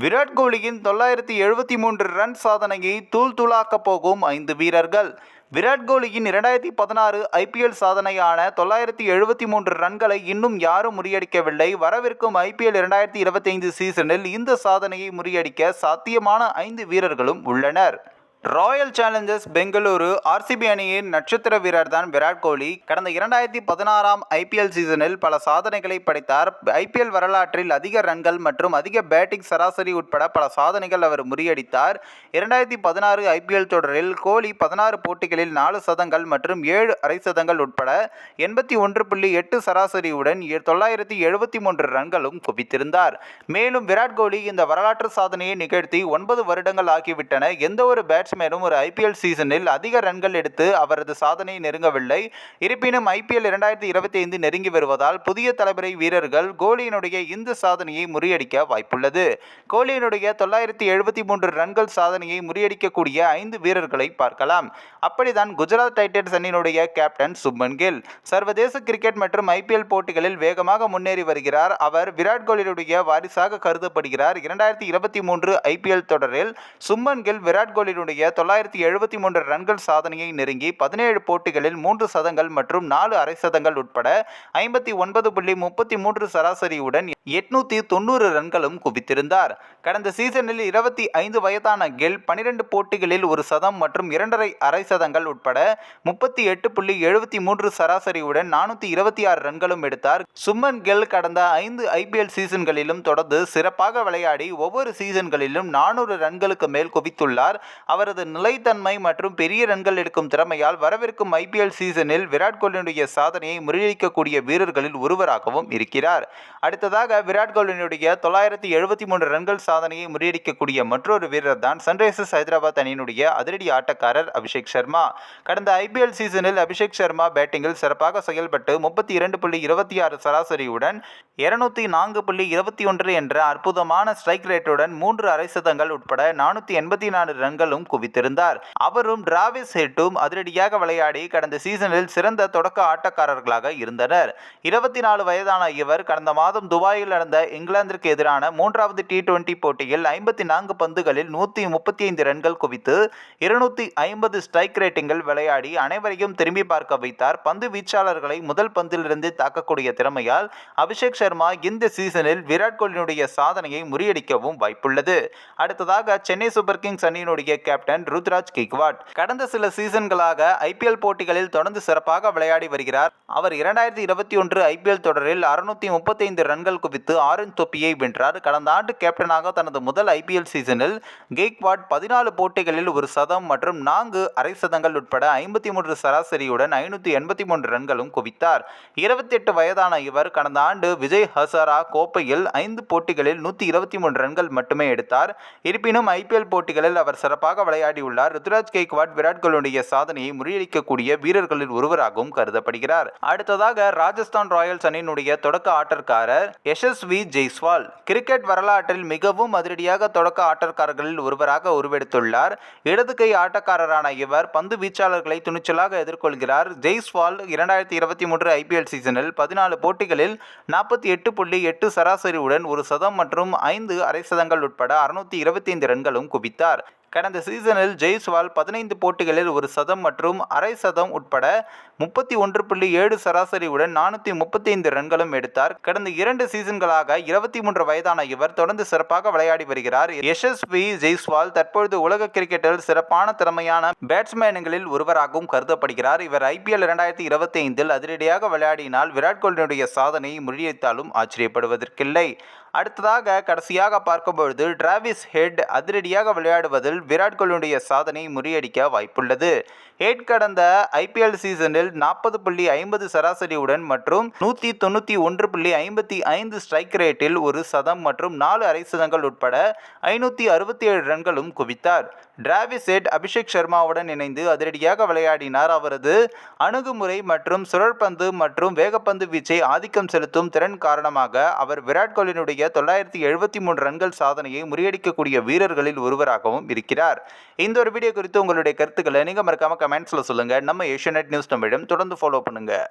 விராட் கோலியின் தொள்ளாயிரத்தி எழுபத்தி மூன்று ரன் சாதனையை தூள் தூளாக்கப் போகும் ஐந்து வீரர்கள். விராட் கோலியின் இரண்டாயிரத்தி பதினாறு ஐபிஎல் சாதனையான தொள்ளாயிரத்தி எழுபத்தி மூன்று ரன்களை இன்னும் யாரும் முறியடிக்கவில்லை. வரவிருக்கும் ஐபிஎல் இரண்டாயிரத்தி இருபத்தைந்து சீசனில் இந்த சாதனையை முறியடிக்க சாத்தியமான ஐந்து வீரர்களும் உள்ளனர். ராயல் சேலஞ்சர்ஸ் பெங்களூரு ஆர்சிபி அணியின் நட்சத்திர வீரர் தான் விராட் கோலி. கடந்த இரண்டாயிரத்தி பதினாறாம் ஐபிஎல் சீசனில் பல சாதனைகளை படைத்தார். ஐபிஎல் வரலாற்றில் அதிக ரன்கள் மற்றும் அதிக பேட்டிங் சராசரி உட்பட பல சாதனைகள் அவர் முறியடித்தார். இரண்டாயிரத்தி பதினாறு ஐபிஎல் தொடரில் கோலி பதினாறு போட்டிகளில் நாலு சதங்கள் மற்றும் ஏழு அரை சதங்கள் உட்பட எண்பத்தி ஒன்று புள்ளி எட்டு சராசரியுடன் தொள்ளாயிரத்தி எழுபத்தி மூன்று ரன்களும் குவித்திருந்தார். மேலும் விராட் கோலி இந்த வரலாற்று சாதனையை நிகழ்த்தி ஒன்பது வருடங்கள் ஆகிவிட்டன. எந்த ஒரு பேட்ஸ்மேனும் ஒரு ஐபிஎல் சீசனில் அதிக ரன்கள் எடுத்து அவரது சாதனையை நெருங்கவில்லை. இருப்பினும் ஐபிஎல் இரண்டாயிரத்தி இருபத்தி ஐந்து நெருங்கி வருவதால் புதிய தலைமுறை வீரர்கள் கோலியினுடைய இந்த சாதனையை முறியடிக்க வாய்ப்புள்ளது. கோலியினுடைய தொள்ளாயிரத்தி எழுபத்தி மூன்று ரன்கள் சாதனையை முறியடிக்கக்கூடிய ஐந்து வீரர்களை பார்க்கலாம். அப்படிதான் குஜராத் டைட்டன்ஸ் அணியினுடைய கேப்டன் சுப்மன் கில். சர்வதேச கிரிக்கெட் மற்றும் ஐபிஎல் போட்டிகளில் வேகமாக முன்னேறி வருகிறார். அவர் விராட் கோலியுடைய வாரிசாக கருதப்படுகிறார். இரண்டாயிரத்தி இருபத்தி மூன்று ஐபிஎல் தொடரில் சும்மன் கில் விராட் கோலியுடைய கோலியினுடைய தொள்ளாயிரத்தி எழுபத்தி மூன்று ரன்கள் சாதனையை நெருங்கி பதினேழு போட்டிகளில் மூன்று சதங்கள் மற்றும் நாலு அரை சதங்கள் உட்பட ஐம்பத்தி ஒன்பது புள்ளி முப்பத்தி மூன்று சராசரியுடன் எட்நூத்தி தொண்ணூறு ரன்களும் குவித்திருந்தார். கடந்த சீசனில் இருபத்தி ஐந்து வயதான கெல் பனிரெண்டு போட்டிகளில் ஒரு சதம் மற்றும் இரண்டரை அரை சதங்கள் உட்பட முப்பத்தி எட்டு புள்ளி எழுபத்தி மூன்று சராசரியுடன் நானூற்றி இருபத்தி ஆறு ரன்களும் எடுத்தார். சுமன் கெல் கடந்த ஐந்து ஐபிஎல் சீசன்களிலும் தொடர்ந்து சிறப்பாக விளையாடி ஒவ்வொரு சீசன்களிலும் நானூறு ரன்களுக்கு மேல் குவித்துள்ளார். அவர் அவரது நிலைத்தன்மை மற்றும் பெரிய ரன்கள் எடுக்கும் திறமையால் வரவிருக்கும் ஐபிஎல் சீசனில் விராட் கோலியினுடைய சாதனையை முறியடிக்கக்கூடிய வீரர்களில் ஒருவராகவும் இருக்கிறார். அடுத்ததாக விராட் கோலியினுடைய தொள்ளாயிரத்தி எழுபத்தி மூன்று ரன்கள் சாதனையை முறியடிக்கக்கூடிய மற்றொரு வீரர் தான் சன்ரைசர்ஸ் ஹைதராபாத் அணியினுடைய அதிரடி ஆட்டக்காரர் அபிஷேக் சர்மா. கடந்த ஐபிஎல் சீசனில் அபிஷேக் சர்மா பேட்டிங்கில் சிறப்பாக செயல்பட்டு முப்பத்தி இரண்டு புள்ளி இருபத்தி ஆறு சராசரியுடன் இருநூத்தி நான்கு புள்ளி இருபத்தி ஒன்று என்ற அற்புதமான ஸ்ட்ரைக் ரேட்டுடன் மூன்று அரை சதங்கள் உட்பட நானூற்றி எண்பத்தி நாலு ரன்களும் குவித்திருந்தார். அவரும் டிராவிஸ் ஹெட்டும் அதிரடியாக விளையாடி கடந்த சீசனில் சிறந்த தொடக்க ஆட்டக்காரர்களாக இருந்தனர். இருபத்தி நாலு வயதான இவர் கடந்த மாதம் துபாயில் நடந்த இங்கிலாந்திற்கு எதிரான மூன்றாவது டி டுவெண்டி போட்டியில் ஐம்பத்தி நான்கு பந்துகளில் நூற்றி முப்பத்தி ஐந்து ரன்கள் குவித்து இருநூத்தி ஐம்பது ஸ்ட்ரைக் ரேட்டிங்கில் விளையாடி அனைவரையும் திரும்பி பார்க்க வைத்தார். பந்து வீச்சாளர்களை முதல் பந்திலிருந்து தாக்கக்கூடிய திறமையால் அபிஷேக் சர்மா இந்த சீசனில் விராட் கோலியினுடைய சாதனையை முறியடிக்கவும் வாய்ப்புள்ளது. அடுத்ததாக சென்னை சூப்பர் கிங்ஸ் அணியினுடைய கேப்டன் ருத்ராஜ் கிக்வாட். கடந்த சில சீசன்களாக ஐபிஎல் போட்டிகளில் தொடர்ந்து சிறப்பாக விளையாடி வருகிறார். அவர் இரண்டாயிரத்தி இருபத்தி ஒன்று ஐபிஎல் தொடரில் அறுநூத்தி முப்பத்தைந்து ரன்கள் குவித்து ஆரஞ்சு தொப்பியை வென்றார். கடந்த ஆண்டு கேப்டனாக தனது முதல் ஐபிஎல் சீசனில் கெய்க்வாட் பதினாலு போட்டிகளில் ஒரு சதம் மற்றும் நான்கு அரை சதங்கள் உட்பட ஐம்பத்தி மூன்று சராசரியுடன் ஐநூற்றி எண்பத்தி மூன்று ரன்களும் குவித்தார். இருபத்தி எட்டு வயதான இவர் கடந்த ஆண்டு விஜய் ஹசாரா கோப்பையில் ஐந்து போட்டிகளில் நூற்றி இருபத்தி மூன்று ரன்கள் மட்டுமே எடுத்தார். இருப்பினும் ஐபிஎல் போட்டிகளில் அவர் சிறப்பாக விளையாடியுள்ளார். ருத்ராஜ் கெய்க்வாட் விராட் கோலியுடைய சாதனையை முறியடிக்கக்கூடிய வீரர்களில் ஒருவராகவும் கருதப்படுகிறார். அடுத்ததாக ராஜஸ்தான் ராயல்ஸ் அணியினுடைய தொடக்க ஆட்டக்காரர் யசஸ்வி ஜெய்ஸ்வால். கிரிக்கெட் வரலாற்றில் மிகவும் அதிரடியாக தொடக்க ஆட்டக்காரர்களில் ஒருவராக உருவெடுத்துள்ளார். இடது கை ஆட்டக்காரரான இவர் பந்து வீச்சாளர்களை துணிச்சலாக எதிர்கொள்கிறார். ஜெய்ஸ்வால் இரண்டாயிரத்தி இருபத்தி மூன்று ஐபிஎல் சீசனில் பதினாலு போட்டிகளில் நாற்பத்தி எட்டு புள்ளி எட்டு சராசரியுடன் ஒரு சதம் மற்றும் ஐந்து அரை சதங்கள் உட்பட அறுநூத்தி இருபத்தி ஐந்து ரன்களும் குவித்தார். கடந்த சீசனில் ஜெய்ஸ்வால் பதினைந்து போட்டிகளில் ஒரு சதம் மற்றும் அரை சதம் உட்பட முப்பத்தி ஒன்று புள்ளி ஏழு சராசரியுடன் நானூற்றி முப்பத்தி ஐந்து ரன்களும் எடுத்தார். கடந்த இரண்டு சீசன்களாக இருபத்தி மூன்று வயதான இவர் தொடர்ந்து சிறப்பாக விளையாடி வருகிறார். யசஸ்வி ஜெய்ஸ்வால் தற்பொழுது உலக கிரிக்கெட்டில் சிறப்பான திறமையான பேட்ஸ்மேன்களில் ஒருவராகவும் கருதப்படுகிறார். இவர் ஐபிஎல் இரண்டாயிரத்தி இருபத்தி ஐந்தில் அதிரடியாக விளையாடினால் விராட் கோலியினுடைய சாதனையை முறியடித்தாலும் ஆச்சரியப்படுவதற்கில்லை. அடுத்ததாக கடைசியாக பார்க்கும்பொழுது டிராவிஸ் ஹெட் அதிரடியாக விளையாடுவதில் விராட் கோலியுடைய சாதனையை முறியடிக்க வாய்ப்புள்ளது. ஹேட் கடந்த ஐபிஎல் சீசனில் நாற்பது புள்ளி ஐம்பது சராசரியுடன் மற்றும் நூற்றி தொண்ணூற்றி ஒன்று புள்ளி ஐம்பத்தி ஐந்து ஸ்ட்ரைக் ரேட்டில் ஒரு சதம் மற்றும் நாலு அரை சதங்கள் உட்பட ஐநூற்றி அறுபத்தி ஏழு ரன்களும் குவித்தார். டிராவிஸ் ஹெட் அபிஷேக் சர்மாவுடன் இணைந்து அதிரடியாக விளையாடினார். அவரது அணுகுமுறை மற்றும் சுழற்பந்து மற்றும் வேகப்பந்து வீச்சை ஆதிக்கம் செலுத்தும் திறன் காரணமாக அவர் விராட் கோலியினுடைய தொள்ளாயிரத்தி எழுபத்தி மூன்று ரன்கள் சாதனையை முறியடிக்கக்கூடிய வீரர்களில் ஒருவராகவும் இருக்கிறார். இந்த ஒரு வீடியோ குறித்து உங்களுடைய கருத்துக்களை நீங்கள் மறக்காம கமெண்ட்ஸில் சொல்லுங்கள் நம்ம ஏஷியநெட் நியூஸ் தமிழும் தொடர்ந்து ஃபாலோ பண்ணுங்கள்